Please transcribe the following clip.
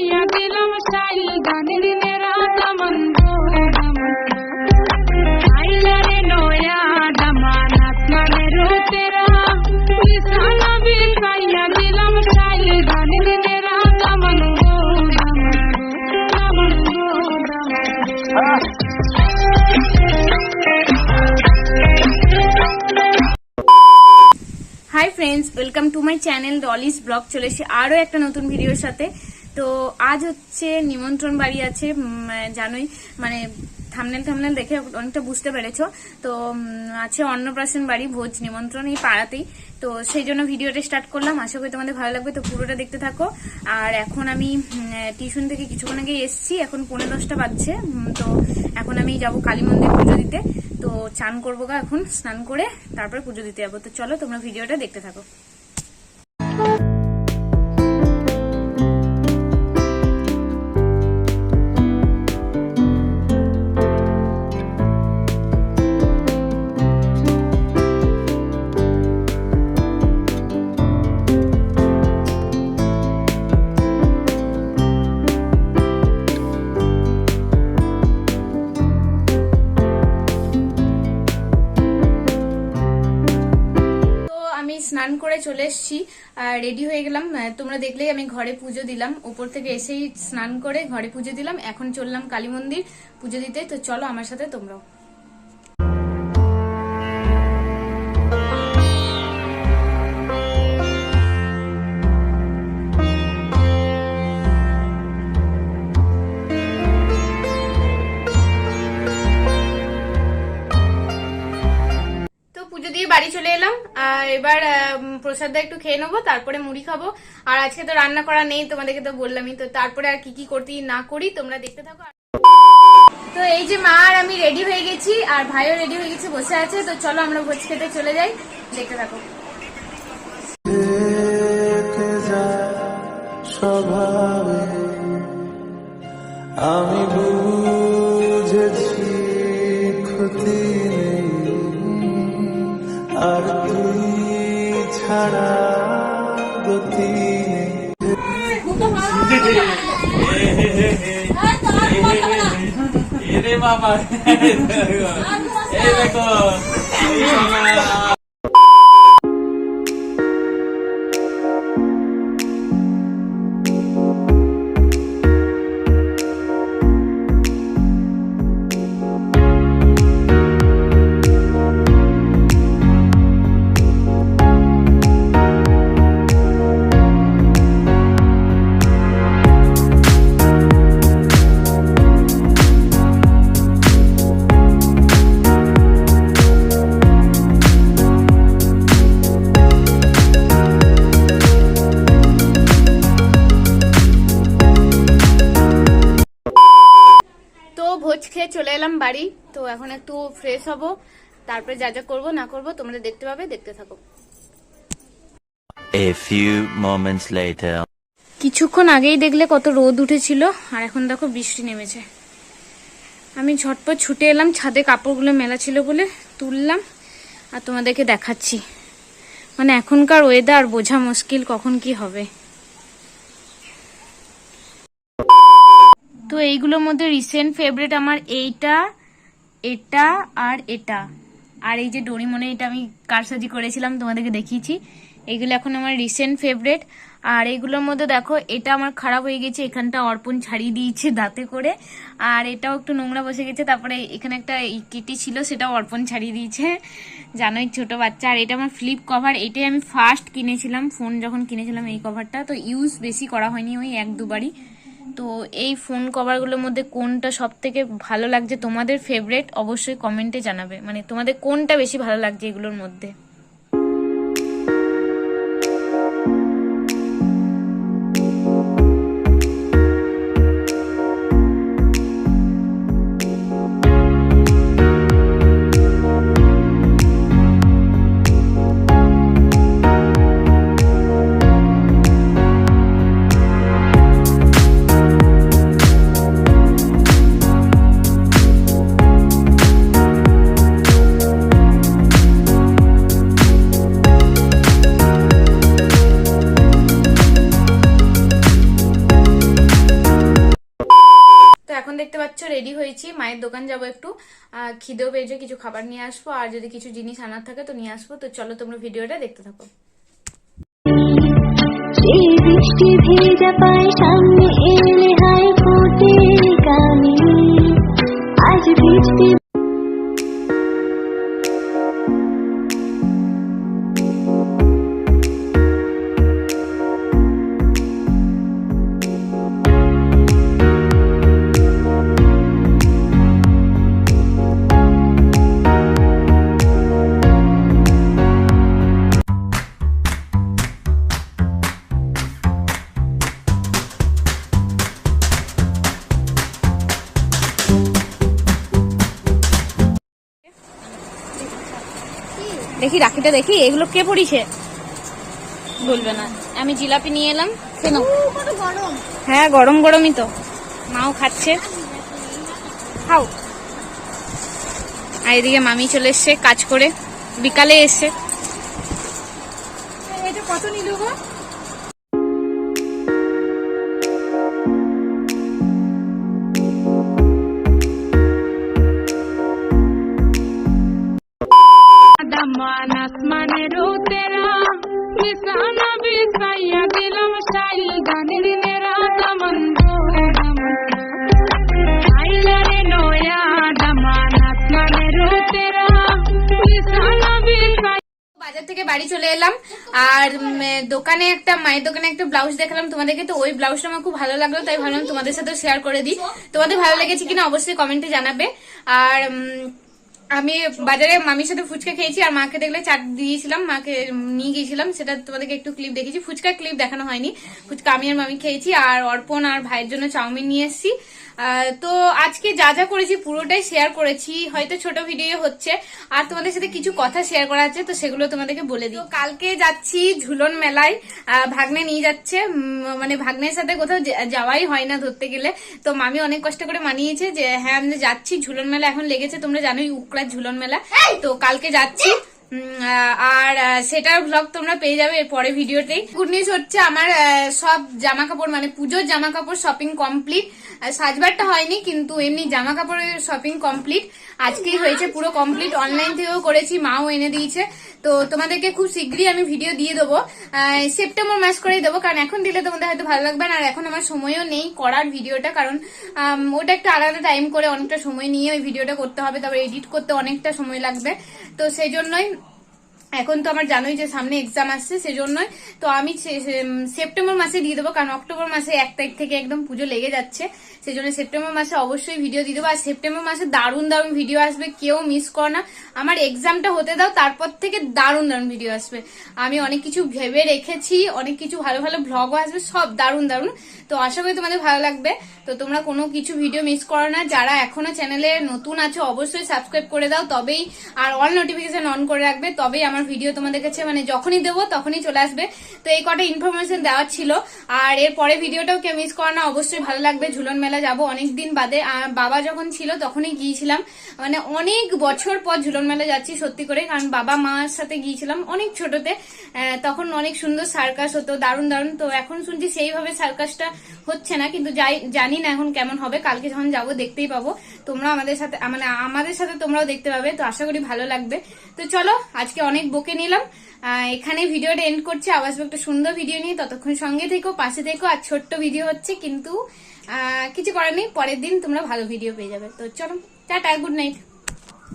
খাইয়া দিলাম স্টাইল গানের নেরা দামন আইলারে নয়া দামানাত মানে রোতেরা। বিছানা বিছাইয়া দিলাম স্টাইল গানের নেরা দামন দামন Daman. Hi friends welcome to my channel Dolly's blog চলে এসে আরও একটা নতুন ভিডিওর সাথে। তো আজ হচ্ছে নিমন্ত্রণ বাড়ি আছে জানোই মানে থামনেল থামনেল দেখে অনেকটা বুঝতে পেরেছ। তো আছে অন্নপ্রাশন বাড়ি, ভোজ নিমন্ত্রণ এই পাড়াতেই। তো সেই জন্য ভিডিওটা স্টার্ট করলাম। আশা করি তোমাদের ভালো লাগবে, তো পুরোটা দেখতে থাকো। আর এখন আমি টিউশন থেকে কিছুক্ষণ আগে এসেছি, এখন পনেরো দশটা বাজছে তো এখন আমি যাব কালী মন্দির পুজো দিতে। তো চান করব গা এখন, স্নান করে তারপরে পুজো দিতে যাব। তো চলো তোমরা ভিডিওটা দেখতে থাকো। স্নান করে চলে এসেছি রেডি হয়ে গেলাম। তোমরা দেখলেই আমি ঘরে পুজো দিলাম। উপর থেকে এসেই স্নান করে ঘরে পুজো দিলাম। এখন চললাম কালী মন্দির পুজো দিতে। তো চলো আমার সাথে তোমরাও। এবার প্রসাদটা একটু খেয়ে নেব, তারপরে মুড়ি খাব। আর আজকে তো রান্না করা নেই, তোমাদেরকে তো বললামই। তো তারপরে আর কি কি করতে, না করি, তোমরা দেখতে থাকো। তো এই যে মা আর আমি রেডি হয়ে গেছি, আর ভাইও রেডি হয়ে গেছে, বসে আছে। তো চলো আমরা ভোজ খেতে চলে যাই, দেখতে থাকো। আমি বুঝেছি ক্ষতি। ছাড়া গতি নেই এরে বাবা এই দেখো বাড়ি তো এখন একটু ফ্রেশ হব। তারপরে যা যা করব না করব তোমরা দেখতে পাবে দেখতে থাকো। A few moments later. কিছুক্ষণ আগেই দেখলে কত রোদ উঠেছিল আর এখন দেখো বৃষ্টি নেমেছে। আমি ঝটপট ছুটে এলাম ছাদে কাপড়গুলো মেলা ছিল বলে তুললাম আর তোমাদেরকে দেখাচ্ছি। মানে এখনকার ওয়েদার বোঝা মুশকিল কখন কি হবে। তো এইগুলোর মধ্যে রিসেন্ট ফেভারিট আমার এইটা, এটা আর এটা। আর এই যে ডোরিমনে এটা আমি কারসাজি করেছিলাম তোমাদেরকে দেখিয়েছি এইগুলো এখন আমার রিসেন্ট ফেভারিট আর এইগুলোর মধ্যে দেখো, এটা আমার খারাপ হয়ে গেছে, এখানটা অর্পণ ছাড়িয়ে দিয়েছে দাঁতে করে। আর এটাও একটু নোংরা বসে গেছে, তারপরে এখানে একটা কিটি ছিল, সেটাও অর্পণ ছাড়িয়ে দিয়েছে। জানোই ছোট বাচ্চা, আর এটা আমার ফ্লিপ কভার এটাই আমি ফার্স্ট কিনেছিলাম ফোন যখন কিনেছিলাম এই কভারটা তো ইউজ বেশি করা হয়নি ওই এক দুবারই। তো এই ফোন কভারগুলোর মধ্যে কোনটা সব থেকে ভালো লাগছে তোমাদের ফেভারেট অবশ্যই কমেন্টে জানাবে। মানে তোমাদের কোনটা বেশি ভালো লাগছে এগুলোর মধ্যে? মায়ের দোকান যাব একটু। খিদেও পেয়েছে, কিছু খাবার নিয়ে আসব, আর যদি কিছু জিনিস আনার থাকে তো নিয়ে আসব। তো চলো তোমরা ভিডিওটা দেখতে থাকো। এই বৃষ্টি দেখি রাখিটা দেখি এগুলো কে পড়িছে বলবে না। আমি জিলাপি নিয়ে এলাম কেন হ্যাঁ গরম গরমই তো। মাও খাচ্ছে। খাও। আর এদিকে মামি চলে এসছে কাজ করে। বিকালে এসছে। এটা কত নিল গো? থেকে বাড়ি চলে এলাম। আর দোকানে একটা, মায়ের দোকানে একটা ব্লাউজ দেখালাম তোমাদেরকে। তো ওই ব্লাউজটা আমার খুব ভালো লাগল, তাই ভাবলাম তোমাদের সাথে শেয়ার করে দিই। তোমাদের ভালো লেগেছে কিনা অবশ্যই কমেন্টে জানাবে। আর আমি বাজারে মামির সাথে ফুচকা খেয়েছি, আর মাকে দেখলে চাট দিয়েছিলাম, মাকে নিয়ে গিয়েছিলাম। সেটা তোমাদেরকে একটু ক্লিপ দেখেছি ফুচকা ক্লিপ দেখানো হয়নি। ফুচকা আমি আর মামি খেয়েছি, আর অর্পণ আর ভাইয়ের জন্য চাউমিন নিয়ে এসেছি। তো আজকে যা যা করেছি পুরোটাই শেয়ার করেছি। হয়তো ছোট ভিডিও হচ্ছে। আর তোমাদের সাথে কিছু কথা শেয়ার করা আছে, তো সেগুলো তোমাদেরকে বলে দিই। কালকে যাচ্ছি ঝুলন মেলায় ভাগ্নে নিয়ে যাচ্ছে। মানে ভাগ্নের সাথে কোথাও যাওয়াই হয় না ধরতে গেলে। তো মামি অনেক কষ্ট করে মানিয়েছে যে হ্যাঁ আমি যাচ্ছি। ঝুলন মেলা এখন লেগেছে, তোমরা জানোই উকড়ার ঝুলন মেলা। তো কালকে যাচ্ছি। আর সেটার ব্লগ তোমরা পেয়ে যাবে পরে ভিডিওতেই। গুড নিউজ হচ্ছে আমার সব জামা কাপড় মানে পুজোর জামা কাপড় শপিং কমপ্লিট সাজবারটা হয়নি কিন্তু এমনি জামা কাপড়ের শপিং কমপ্লিট আজকেই হয়েছে পুরো কমপ্লিট অনলাইন থেকেও করেছি মাও এনে দিয়েছে। তো তোমাদেরকে খুব শীঘ্রই আমি ভিডিও দিয়ে দেবো। সেপ্টেম্বর মাস করেই দেবো, কারণ এখন দিলে তোমাদের হয়তো ভালো লাগবে না, আর এখন আমার সময়ও নেই করার ভিডিওটা কারণ ওটা একটা আলাদা টাইম করে অনেকটা সময় নিয়ে ওই ভিডিওটা করতে হবে, তারপর এডিট করতে অনেকটা সময় লাগবে। তো সেই জন্যই এখন তো আমার জানোই যে সামনে এক্সাম আসছে, সেজন্যই। তো আমি সেপ্টেম্বর মাসে দিয়ে দেবো, কারণ অক্টোবর মাসে এক তারিখ থেকে একদম পুজো লেগে যাচ্ছে। সেই জন্য সেপ্টেম্বর মাসে অবশ্যই ভিডিও দিয়ে দেবো। আর সেপ্টেম্বর মাসে দারুণ দারুণ ভিডিও আসবে, কেউ মিস করো না। আমার এক্সামটা হতে দাও, তারপর থেকে দারুণ দারুণ ভিডিও আসবে। আমি অনেক কিছু ভেবে রেখেছি, অনেক কিছু ভালো ভালো ভ্লগও আসবে, সব দারুণ দারুণ। তো আশা করি তোমাদের ভালো লাগবে। তো তোমরা কোনো কিছু ভিডিও মিস করো না। যারা এখনও চ্যানেলে নতুন আছো, অবশ্যই সাবস্ক্রাইব করে দাও। তবেই, আর অল নোটিফিকেশন অন করে রাখবে, তবেই আমার ভিডিও তোমাদের কাছে মানে যখনই দেবো তখনই চলে আসবে। তো এই কটা ইনফরমেশন দেওয়ার ছিল। আর এর পরে ভিডিওটাও কেউ মিস করো না, অবশ্যই ভালো লাগবে। ঝুলন মেলা যাব অনেকদিন বাদে। বাবা যখন ছিল তখনই গিয়েছিলাম। মানে অনেক বছর পর ঝুলন মেলা যাচ্ছি সত্যি করে। কারণ বাবা মার সাথে গিয়েছিলাম অনেক ছোটতে। তখন অনেক সুন্দর সার্কাস হতো, দারুণ দারুণ। তো এখন শুনছি সেইভাবে সার্কাসটা হচ্ছে না, কিন্তু যাই, জানি না এখন কেমন হবে, কালকে যখন যাব দেখতেই পাবো। তোমরা আমাদের সাথে মানে আমাদের সাথে তোমরাও দেখতে পাবে, তো আশা করি ভালো লাগবে। তো চলো, আজকে অনেক বকে নিলাম। এখানে ভিডিওটা এন্ড করছি। আবার একটা সুন্দর ভিডিও নিয়ে ততক্ষণ সঙ্গে থেকো, পাশে থেকো, আর ছোট্ট ভিডিও হচ্ছে কিন্তু কিছু করার নেই, পরের দিন তোমরা ভালো ভিডিও পেয়ে যাবে। তো চলো, টাটা গুড নাইট